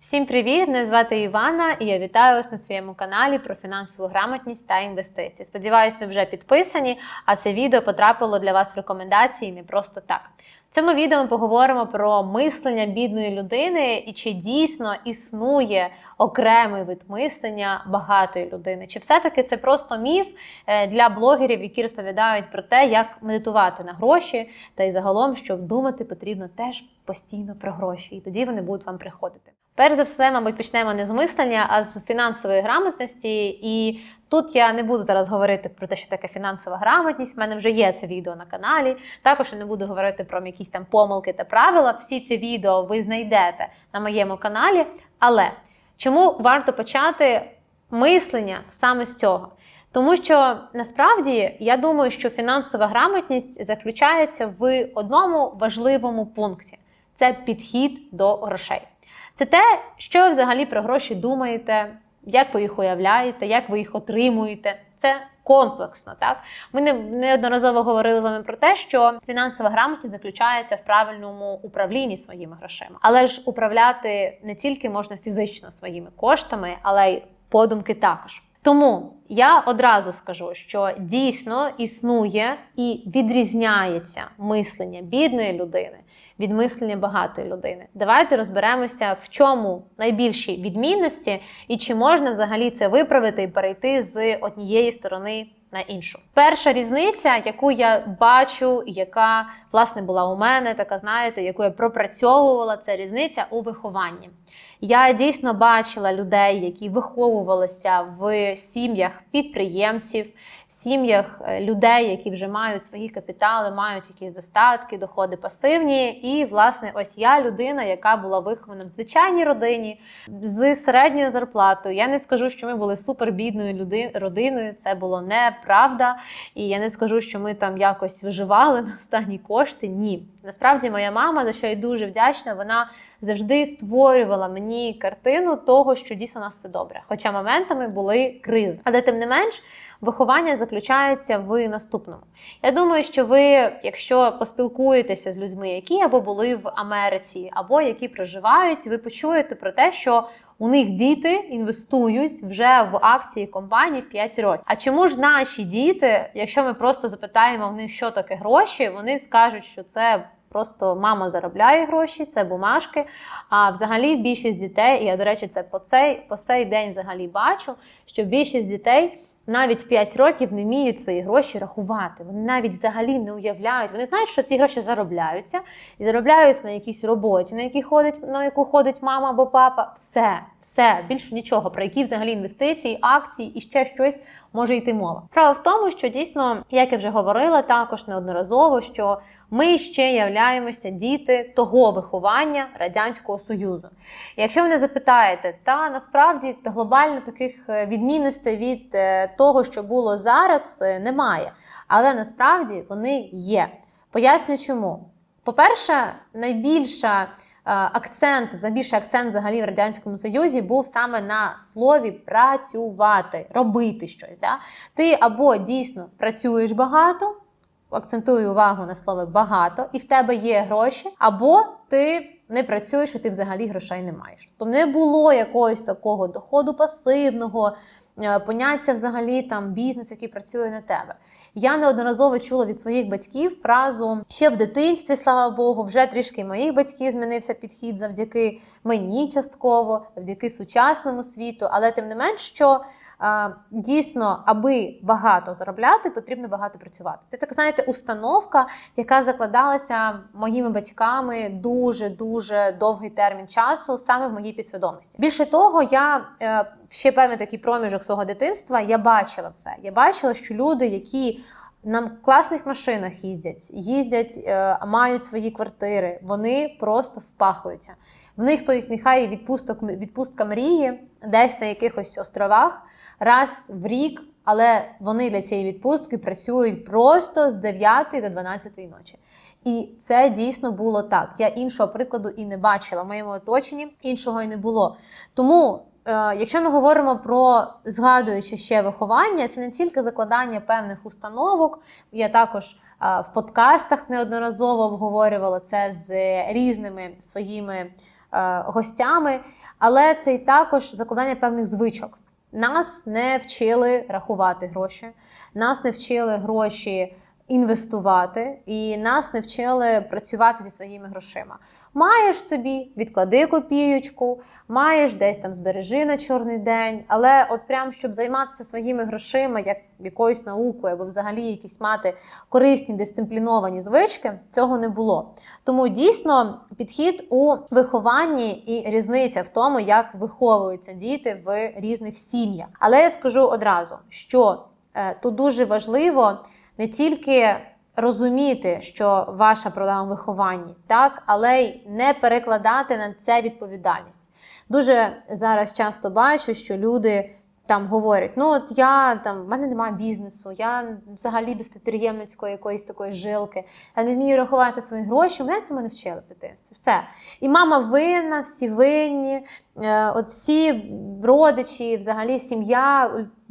Всім привіт! Мене звати Івана, і я вітаю вас на своєму каналі про фінансову грамотність та інвестиції. Сподіваюсь, ви вже підписані, а це відео потрапило для вас в рекомендації не просто так. В цьому відео ми поговоримо про мислення бідної людини і чи дійсно існує окремий вид мислення багатої людини. Чи все-таки це просто міф е, для блогерів, які розповідають про те, як медитувати на гроші, та й загалом, що думати потрібно теж постійно про гроші, і тоді вони будуть вам приходити. Перш за все, мабуть, почнемо не з мислення, а з фінансової грамотності. І тут я не буду зараз говорити про те, що таке фінансова грамотність. У мене вже є це відео на каналі. Також я не буду говорити про якісь там помилки та правила. Всі ці відео ви знайдете на моєму каналі. Але чому варто почати мислення саме з цього? Тому що насправді я думаю, що фінансова грамотність заключається в одному важливому пункті це підхід до грошей. Це те, що ви взагалі про гроші думаєте, як ви їх уявляєте, як ви їх отримуєте. Це комплексно. Так ми не неодноразово говорили з вами про те, що фінансова грамотність заключається в правильному управлінні своїми грошима, але ж управляти не тільки можна фізично своїми коштами, але й подумки також. Тому я одразу скажу, що дійсно існує і відрізняється мислення бідної людини від мислення багатої людини. Давайте розберемося, в чому найбільші відмінності і чи можна взагалі це виправити і перейти з однієї сторони на іншу. Перша різниця, яку я бачу, яка власне була у мене, така знаєте, яку я пропрацьовувала, це різниця у вихованні. Я дійсно бачила людей, які виховувалися в сім'ях підприємців, сім'ях е, людей, які вже мають свої капітали, мають якісь достатки, доходи пасивні. І, власне, ось я людина, яка була вихована в звичайній родині з середньою зарплатою. Я не скажу, що ми були супербідною родиною. Це було неправда. І я не скажу, що ми там якось виживали на останні кошти. Ні. Насправді, моя мама, за що я дуже вдячна, вона завжди створювала мені картину того, що дійсно у нас все добре. Хоча моментами були кризи. Але тим не менш, виховання заключається в наступному. Я думаю, що ви, якщо поспілкуєтеся з людьми, які або були в Америці, або які проживають, ви почуєте про те, що у них діти інвестують вже в акції компаній в 5 років. А чому ж наші діти, якщо ми просто запитаємо в них, що таке гроші, вони скажуть, що це Просто мама заробляє гроші, це бумажки. А взагалі більшість дітей, і я, до речі, це по цей по цей день взагалі бачу, що більшість дітей навіть в 5 років не вміють свої гроші рахувати. Вони навіть взагалі не уявляють. Вони знають, що ці гроші заробляються і заробляються на якійсь роботі, на якій ходить, на яку ходить мама або папа. Все, все, більше нічого. Про які взагалі інвестиції, акції і ще щось може йти мова. Справа в тому, що дійсно, як я вже говорила, також неодноразово, що ми ще являємося діти того виховання Радянського Союзу. І якщо ви не запитаєте, та насправді глобально таких е, відмінностей від е, того, що було зараз, е, немає. Але насправді вони є. Поясню чому. По-перше, найбільша акцент, найбільший акцент взагалі в Радянському Союзі був саме на слові працювати, робити щось. Да? Ти або дійсно працюєш багато акцентую увагу на слово багато, і в тебе є гроші, або ти не працюєш, і ти взагалі грошей не маєш. То не було якогось такого доходу пасивного, е, поняття взагалі там бізнес, який працює на тебе. Я неодноразово чула від своїх батьків фразу ще в дитинстві, слава Богу, вже трішки моїх батьків змінився підхід завдяки мені частково, завдяки сучасному світу, але тим не менш, що Дійсно, аби багато заробляти, потрібно багато працювати. Це так знаєте, установка, яка закладалася моїми батьками дуже дуже довгий термін часу, саме в моїй підсвідомості. Більше того, я е, ще певний такий проміжок свого дитинства. Я бачила це. Я бачила, що люди, які на класних машинах їздять, їздять, е, мають свої квартири, вони просто впахуються. В них то їх нехай відпусток відпустка мрії, десь на якихось островах раз в рік, але вони для цієї відпустки працюють просто з 9 до 12 ночі. І це дійсно було так. Я іншого прикладу і не бачила в моєму оточенні, іншого і не було. Тому, е, якщо ми говоримо про згадуючи ще виховання, це не тільки закладання певних установок. Я також е, в подкастах неодноразово обговорювала це з різними своїми гостями, але це і також закладання певних звичок. Нас не вчили рахувати гроші, нас не вчили гроші інвестувати, і нас не вчили працювати зі своїми грошима. Маєш собі, відклади копієчку, маєш десь там збережи на чорний день, але от прям щоб займатися своїми грошима, як якоюсь наукою, або взагалі якісь мати корисні дисципліновані звички, цього не було. Тому дійсно підхід у вихованні і різниця в тому, як виховуються діти в різних сім'ях. Але я скажу одразу, що е, тут дуже важливо не тільки розуміти, що ваша проблема в вихованні, так, але й не перекладати на це відповідальність. Дуже зараз часто бачу, що люди там говорять: ну от я там в мене немає бізнесу, я взагалі без підприємницької якоїсь такої жилки, я не вмію рахувати свої гроші. Мене цьому не вчили в дитинстві. Все. І мама винна, всі винні, е, от всі родичі, взагалі сім'я.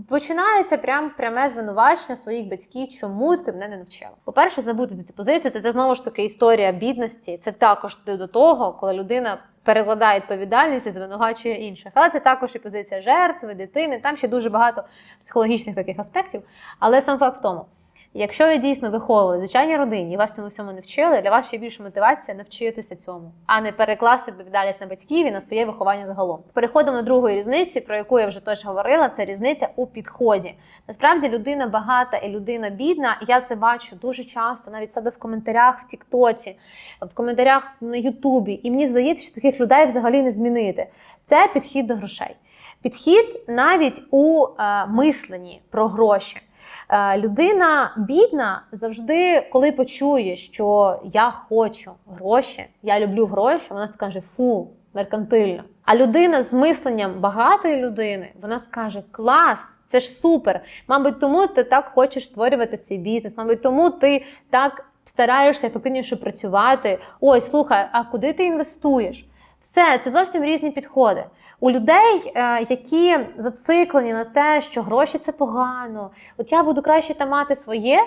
Починається прям пряме звинувачення своїх батьків, чому ти мене не навчила. По-перше, забути цю позицію. Це, це знову ж таки історія бідності. Це також до того, коли людина перекладає відповідальність і звинувачує інших. Але це також і позиція жертви, дитини. Там ще дуже багато психологічних таких аспектів. Але сам факт в тому. Якщо ви дійсно виховували в звичайній родині і вас цьому всьому не вчили, для вас ще більше мотивація навчитися цьому, а не перекласти відповідальність на батьків і на своє виховання загалом. Переходимо до другої різниці, про яку я вже теж говорила. Це різниця у підході. Насправді людина багата і людина бідна. Я це бачу дуже часто, навіть себе в коментарях в Тіктоці, в коментарях на Ютубі. І мені здається, що таких людей взагалі не змінити. Це підхід до грошей. Підхід навіть у е, мисленні про гроші. Е, людина бідна завжди, коли почує, що я хочу гроші, я люблю гроші, вона скаже фу, меркантильно. А людина з мисленням багатої людини, вона скаже клас, це ж супер. Мабуть, тому ти так хочеш створювати свій бізнес, мабуть, тому ти так стараєшся ефективніше працювати. Ой, слухай, а куди ти інвестуєш? Все, це зовсім різні підходи. У людей, е, які зациклені на те, що гроші це погано, от я буду краще там мати своє.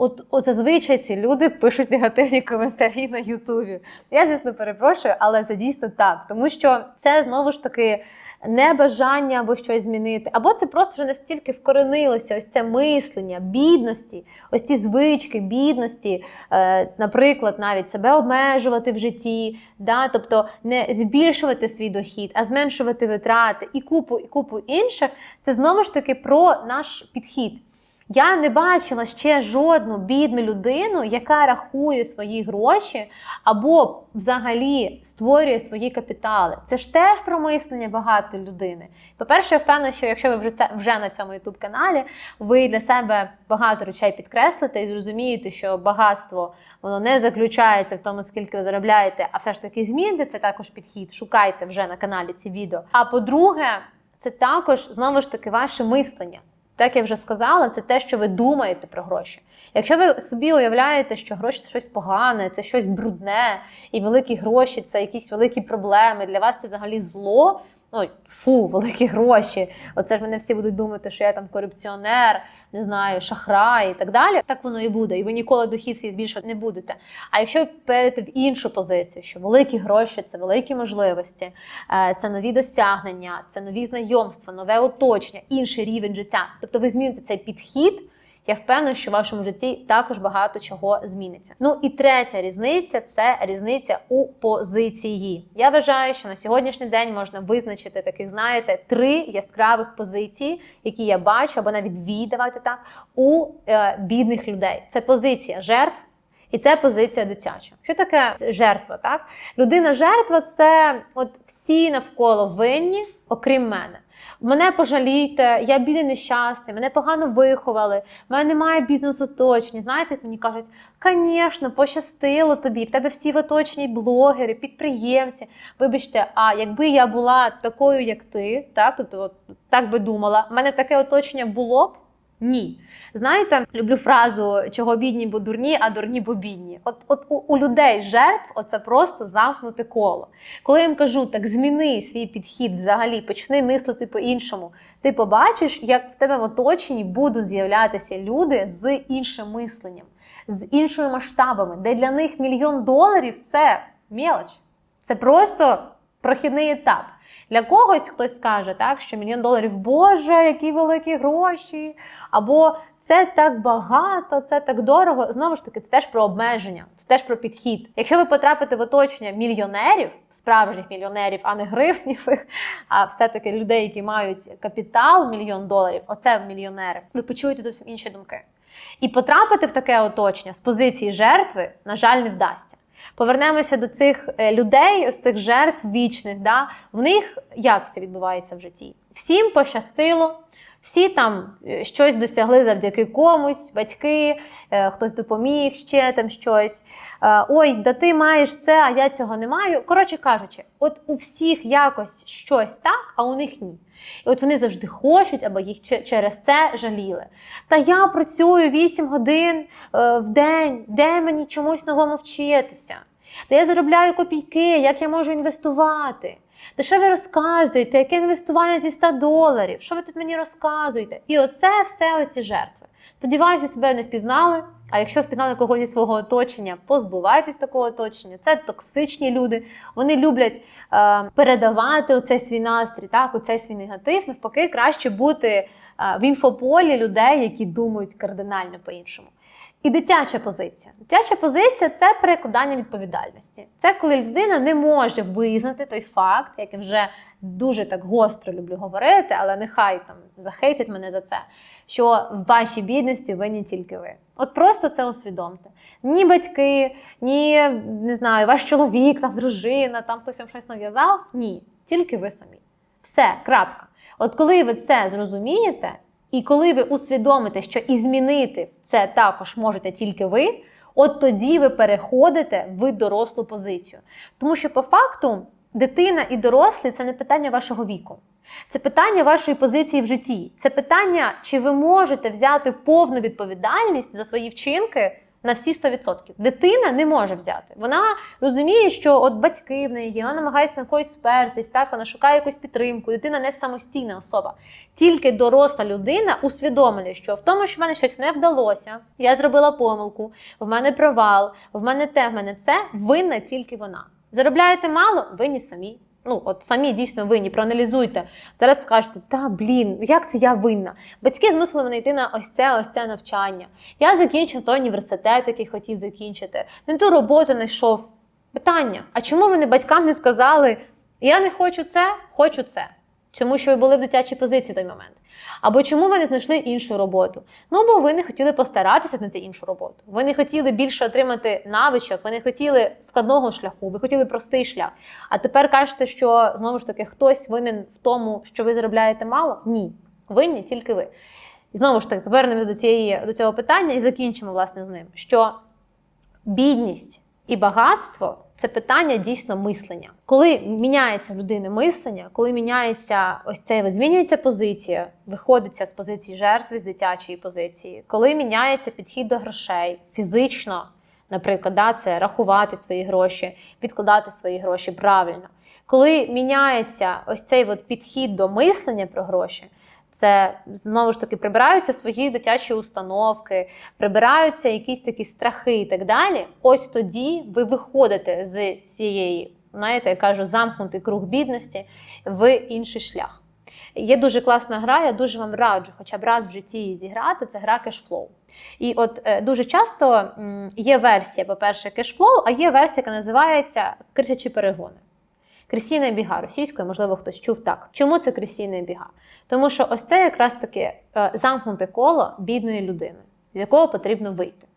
От, от зазвичай ці люди пишуть негативні коментарі на Ютубі. Я, звісно, перепрошую, але це дійсно так, тому що це знову ж таки небажання або щось змінити, або це просто вже настільки вкоренилося, ось це мислення, бідності, ось ці звички, бідності, е, наприклад, навіть себе обмежувати в житті, да? тобто не збільшувати свій дохід, а зменшувати витрати і купу, і купу інших. Це знову ж таки про наш підхід. Я не бачила ще жодну бідну людину, яка рахує свої гроші або взагалі створює свої капітали. Це ж теж про мислення багатої людини. По-перше, я впевнена, що якщо ви вже це вже на цьому youtube каналі, ви для себе багато речей підкреслите і зрозумієте, що багатство воно не заключається в тому, скільки ви заробляєте, а все ж таки зміните. Це також підхід. Шукайте вже на каналі ці відео. А по-друге, це також знову ж таки ваше мислення. Так я вже сказала, це те, що ви думаєте про гроші. Якщо ви собі уявляєте, що гроші це щось погане, це щось брудне, і великі гроші це якісь великі проблеми, для вас це взагалі зло, ну фу, великі гроші. Оце ж вони всі будуть думати, що я там корупціонер, не знаю, шахрай і так далі. Так воно і буде. І ви ніколи дохід свій збільшувати не будете. А якщо ви в іншу позицію, що великі гроші це великі можливості, е, це нові досягнення, це нові знайомства, нове оточення, інший рівень життя. Тобто ви зміните цей підхід. Я впевнена, що в вашому житті також багато чого зміниться. Ну і третя різниця це різниця у позиції. Я вважаю, що на сьогоднішній день можна визначити таких, знаєте, три яскравих позиції, які я бачу, або навіть дві, давайте так, у е, бідних людей. Це позиція жертв. І це позиція дитяча. Що таке жертва? Так, людина жертва це от всі навколо винні, окрім мене. Мене пожалійте, я бідний нещасний, мене погано виховали, в мене немає бізнесу точні. Знаєте, мені кажуть, звісно, пощастило тобі, в тебе всі в оточні блогери, підприємці. Вибачте, а якби я була такою, як ти, так, тобто, от, так би думала, в мене таке оточення було б. Ні. Знаєте, люблю фразу чого бідні, бо дурні, а дурні, бо бідні. От от у, у людей жертв оце просто замкнуте коло. Коли я їм кажу, так зміни свій підхід взагалі, почни мислити по-іншому. Ти побачиш, як в тебе в оточенні будуть з'являтися люди з іншим мисленням, з іншими масштабами, де для них мільйон доларів це мелоч. Це просто прохідний етап. Для когось хтось скаже, так, що мільйон доларів, Боже, які великі гроші, або це так багато, це так дорого. Знову ж таки, це теж про обмеження, це теж про підхід. Якщо ви потрапите в оточення мільйонерів, справжніх мільйонерів, а не гривнівих, а все-таки людей, які мають капітал мільйон доларів, оце мільйонери, ви почуєте зовсім інші думки. І потрапити в таке оточення з позиції жертви, на жаль, не вдасться. Повернемося до цих е, людей, з цих жертв вічних. Да? В них як все відбувається в житті? Всім пощастило, всі там е, щось досягли завдяки комусь, батьки, е, хтось допоміг ще там щось. Е, Ой, да ти маєш це, а я цього не маю. Коротше кажучи, от у всіх якось щось так, а у них ні. І от вони завжди хочуть, аби їх через це жаліли. Та я працюю 8 годин в день, де мені чомусь новому вчитися? Та я заробляю копійки, як я можу інвестувати? Та що ви розказуєте? Яке інвестування зі 100 доларів? Що ви тут мені розказуєте? І оце все оці жертви. Сподіваюся, ви себе не впізнали. А якщо впізнали когось зі свого оточення, позбувайтесь такого оточення. Це токсичні люди. Вони люблять е, передавати оцей свій настрій, так, оцей свій негатив. Навпаки, краще бути е, в інфополі людей, які думають кардинально по-іншому. І дитяча позиція. Дитяча позиція це перекладання відповідальності. Це коли людина не може визнати той факт, як я вже дуже так гостро люблю говорити, але нехай там захейтять мене за це, що в вашій бідності винні тільки ви. От просто це усвідомте. Ні батьки, ні не знаю, ваш чоловік, там дружина, там хтось вам щось нав'язав. Ні, тільки ви самі. Все, крапка. От коли ви це зрозумієте, і коли ви усвідомите, що і змінити це також можете тільки ви, от тоді ви переходите в дорослу позицію. Тому що по факту дитина і дорослі це не питання вашого віку. Це питання вашої позиції в житті. Це питання, чи ви можете взяти повну відповідальність за свої вчинки на всі 100%. Дитина не може взяти. Вона розуміє, що от батьки в неї є, вона намагається на когось спертись, так вона шукає якусь підтримку. Дитина не самостійна особа. Тільки доросла людина усвідомлює, що в тому, що в мене щось не вдалося, я зробила помилку, в мене провал, в мене те, в мене це винна тільки вона. Заробляєте мало, винні самі. Ну, от самі дійсно винні, проаналізуйте. Зараз скажете, та блін, як це я винна? Батьки змусили мене йти на ось це, ось це навчання. Я закінчив той університет, який хотів закінчити. Не ту роботу знайшов. Питання: а чому вони батькам не сказали, я не хочу це, хочу це? Чому що ви були в дитячій позиції в той момент? Або чому ви не знайшли іншу роботу? Ну, бо ви не хотіли постаратися знайти іншу роботу. Ви не хотіли більше отримати навичок, ви не хотіли складного шляху, ви хотіли простий шлях. А тепер кажете, що знову ж таки хтось винен в тому, що ви заробляєте мало? Ні. Винні тільки ви. І знову ж таки, повернемось до, цієї, до цього питання і закінчимо власне з ним. Що бідність і багатство це питання дійсно мислення. Коли міняється в людини мислення, коли міняється ось це, змінюється позиція, виходиться з позиції жертви з дитячої позиції, коли міняється підхід до грошей фізично, наприклад, да, це рахувати свої гроші, відкладати свої гроші правильно. Коли міняється ось цей от підхід до мислення про гроші, це знову ж таки прибираються свої дитячі установки, прибираються якісь такі страхи і так далі. Ось тоді ви виходите з цієї, знаєте, я кажу, замкнутий круг бідності в інший шлях. Є дуже класна гра, я дуже вам раджу, хоча б раз в житті її зіграти, це гра Cashflow. І от е, дуже часто є версія, по-перше, Cashflow, а є версія, яка називається Крисячі перегони. Кресійна біга російською, можливо, хтось чув так. Чому це кресійна біга? Тому що ось це якраз таки е, замкнуте коло бідної людини, з якого потрібно вийти.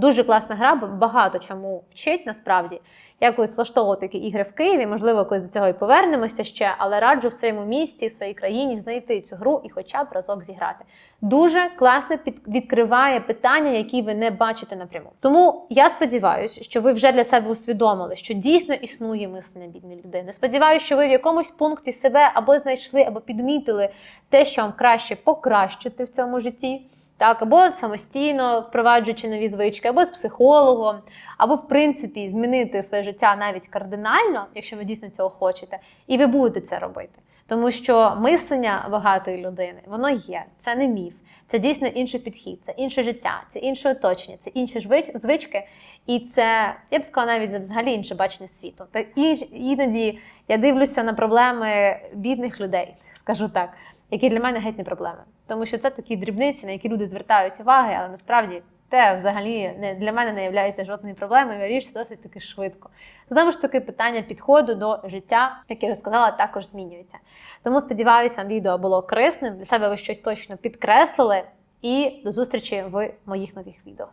Дуже класна гра, багато чому вчить насправді. Я колись влаштовувала такі ігри в Києві, можливо, колись до цього і повернемося ще, але раджу в своєму місті, в своїй країні знайти цю гру і хоча б разок зіграти. Дуже класно під- відкриває питання, які ви не бачите напряму. Тому я сподіваюся, що ви вже для себе усвідомили, що дійсно існує мислення бідної людини. Сподіваюся, що ви в якомусь пункті себе або знайшли, або підмітили те, що вам краще покращити в цьому житті. Так, або самостійно впроваджуючи нові звички, або з психологом, або, в принципі, змінити своє життя навіть кардинально, якщо ви дійсно цього хочете, і ви будете це робити. Тому що мислення багатої людини, воно є, це не міф. Це дійсно інший підхід, це інше життя, це інше оточення, це інші звички. І це, я б сказала, навіть взагалі інше бачення світу. Та іноді я дивлюся на проблеми бідних людей, скажу так, які для мене геть не проблеми. Тому що це такі дрібниці, на які люди звертають уваги, але насправді те взагалі не для мене не є жодною проблемою, вирішується досить таки швидко. Знову ж таки, питання підходу до життя, як я розказала, також змінюється. Тому сподіваюся, вам відео було корисним. Для себе ви щось точно підкреслили. І до зустрічі в моїх нових відео.